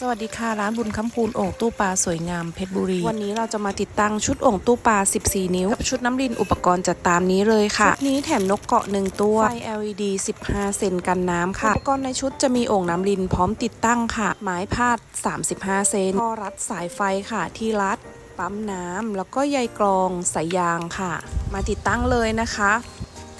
สวัสดีค่ะ ร้านบุญคำพูนโอ่งตู้ปลาสวยงามเพชรบุรี วันนี้เราจะมาติดตั้งชุดโอ่งตู้ปลา 14 นิ้วกับชุดน้ำรินอุปกรณ์จัดตามนี้เลยค่ะ ชุดนี้แถมนกเกาะหนึ่งตัว ไฟ LED 15 เซนกันน้ำค่ะ อุปกรณ์ในชุดจะมีโอ่งน้ำรินพร้อมติดตั้งค่ะ ไม้พาด 35 เซนท่อรัดสายไฟค่ะ ที่รัดปั๊มน้ำแล้วก็ใยกรองสายยางค่ะ มาติดตั้งเลยนะคะ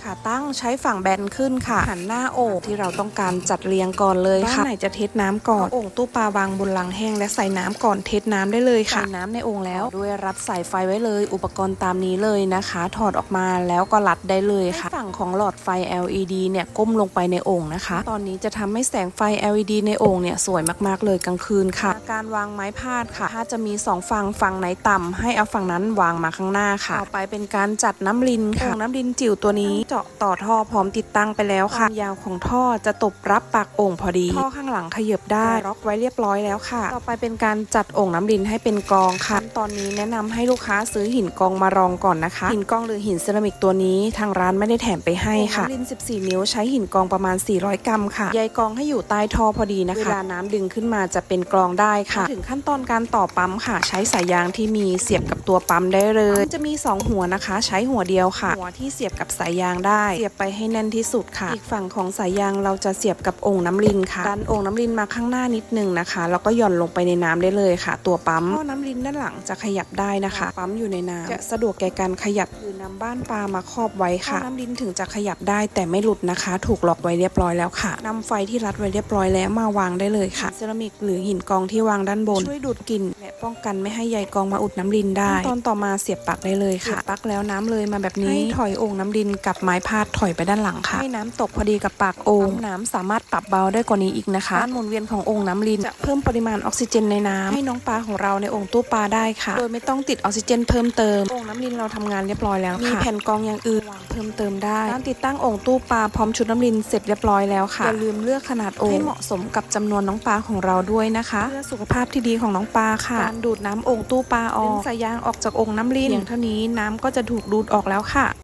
ขาตั้งใช้ฝั่งแบนขึ้นค่ะ หันหน้าโอ่งที่เราต้องการจัดเรียงก่อนเลยค่ะบ้านไหนจะเทสน้ำก่อนเอาโอ่งตู้ปลาวางบนลังแห้งและใส่น้ำก่อนเทสน้ำได้เลยค่ะใส่น้ำในโอ่งแล้ว ด้วยรัดสายไฟไว้เลย อุปกรณ์ตามนี้เลยนะคะ ถอดออกมาแล้วก็รัดได้เลยค่ะ ฝั่งของหลอดไฟ LED เนี่ยก้มลงไปในโอ่งนะคะ ตอนนี้จะทำให้แสงไฟ LED ในโอ่งเนี่ยสวยมากๆเลยกลางคืนค่ะ การวางไม้พาดค่ะถ้าจะมีสองฝั่งฝั่งไหนต่ำให้เอาฝั่งนั้นวางมาข้างหน้าค่ะต่อไปเป็นการจัดน้ำรินค่ะโอ่งน้ำรินจิ๋วตัวนี้เจาะต่อท่อพร้อมติดตั้งไปแล้วค่ะความยาวของท่อจะตบรับปากโอ่งพอดี ท่อข้างหลังขยับได้ล็อกไว้เรียบร้อยแล้วค่ะ ต่อไปเป็นการจัดโอ่งน้ำรินให้เป็นกองค่ะ ตอนนี้แนะนำให้ลูกค้าซื้อหินกองมารองก่อนนะคะ หินกองหรือหินเซรามิกตัวนี้ทางร้านไม่ได้แถมไปให้ค่ะน้ำริน 14 นิ้วใช้หินกองประมาณ 400 กรัมค่ะใยกองให้อยู่ใต้ท่อพอดีนะคะเวลาน้ำดึงขึ้นมาจะเป็นกรองได้ค่ะ ถึงขั้นตอนการต่อปั๊มค่ะ ใช้สายยางที่มีเสียบกับตัวปั๊มได้เลย จะมี 2 หัวนะคะ ใช้หัวเดียวค่ะ หัวที่เสียบกับสายยางได้ เสียบไปให้แน่นที่สุดค่ะ อีกฝั่งของสายยางเราจะเสียบกับโอ่งน้ำรินค่ะดันโอ่งน้ำรินมาข้างหน้านิดนึงนะคะแล้วก็หย่อนลงไปในน้ำได้เลยค่ะ ตัวปั๊มท่อน้ำรินด้านหลังจะขยับได้นะคะ ปั๊มอยู่ในน้ำจะสะดวกแก่การขยับคือนำบ้านปลามาครอบไว้ค่ะท่อน้ำรินถึงจะขยับได้แต่ไม่หลุดนะคะ ถูกล็อกไว้เรียบร้อยแล้วค่ะนำไฟที่รัดไว้เรียบร้อยแล้วมาวางได้เลยค่ะเซรามิกหรือหินกองที่วางด้านบนช่วยดูดกลิ่นและ ป้องกันไม่ให้ใยกองมาอุดน้ำรินได้ขั้นตอนต่อมาเสียบปลั๊กได้เลยค่ะเสียบปลั๊กแล้วน้ำเลยมาแบบนี้ให้ถอยโอ่งน้ำรินกับไม้พาดถอยไปด้านหลังค่ะ ให้น้ำตกพอดีกับปากโอ่งน้ำสามารถปรับเบาได้กว่านี้อีกนะคะการหมุนเวียนของโอ่งน้ำรินจะเพิ่มปริมาณออกซิเจนในน้ำให้น้องปลาของเราในโอ่งตู้ปลาได้ค่ะ โดยไม่ต้องติดออกซิเจนเพิ่มเติมโอ่งน้ำรินเราทำงานเรียบร้อยแล้วค่ะมีแผ่นกรองอย่างอื่นวางเพิ่มเติมได้การติดตั้งโอ่งตู้ปลาพร้อมชุดน้ำรินเสร็จเรียบร้อยแล้วค่ะอย่าลืมเลือกขนาดโอ่งให้เหมาะสมกับจำนวนน้องปลาของเราด้วยนะคะเพื่อสุขภาพที่ดีของน้องปลาค่ะการดูดน้ำโอ่งตู้ปลาออกดึงสายยางออกจากโอ่งน้ำรินเพียงเท่านี้น้ำก็จะถูกดูดออกแล้วค่ะ